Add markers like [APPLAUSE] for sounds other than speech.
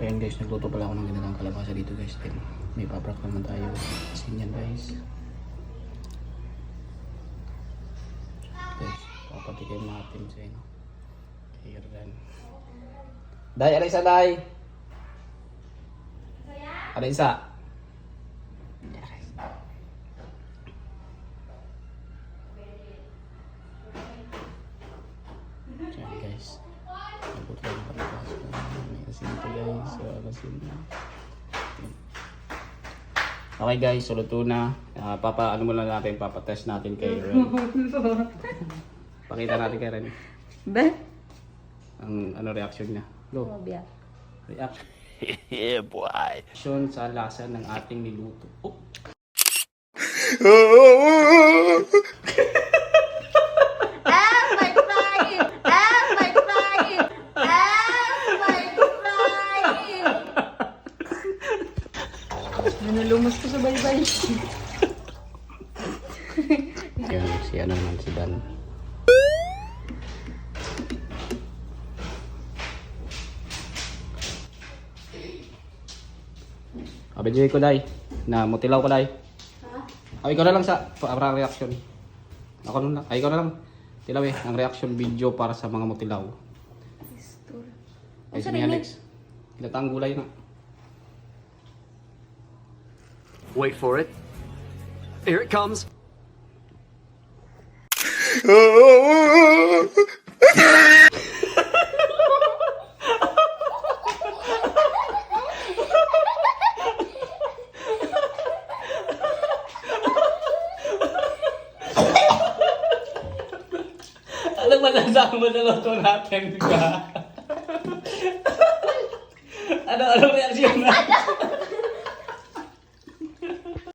So ayan guys, nagluto pala ako ng ginatang kalabasa dito guys. Then may paprak naman tayo. Asin yan guys. Guys, papatikin natin sa ano. Here then. Day, ala isa day. Ala isa. Ayan guys. Nagluto tayo ng kalabasa. May asin ito guys. Asin na. Okay guys, so luto na. Ah, papa, ano muna natin, papatest natin kay Ren. [LAUGHS] Pakita natin kay Ren. Be? Ang ano reaction niya. Go. Obya. Reaction yeah, [LAUGHS] boy. sa lasa ng ating niluto. Oh. [LAUGHS] Nanulumos ko sa baybay. Yan, si ano naman, si Dan. Abidjoy ko dai. Na mutilaw ko dai. Ha? Ay, ikaw na lang sa para reaction. Ako na lang. Ay, ikaw na lang. Tilaw eh, ang reaction video para sa mga mutilaw. Ay, si Alex. Ilatang gulay na. Wait for it. Here it comes. Alam mo na sa mo na luto natin ka. ano, ano reaction na?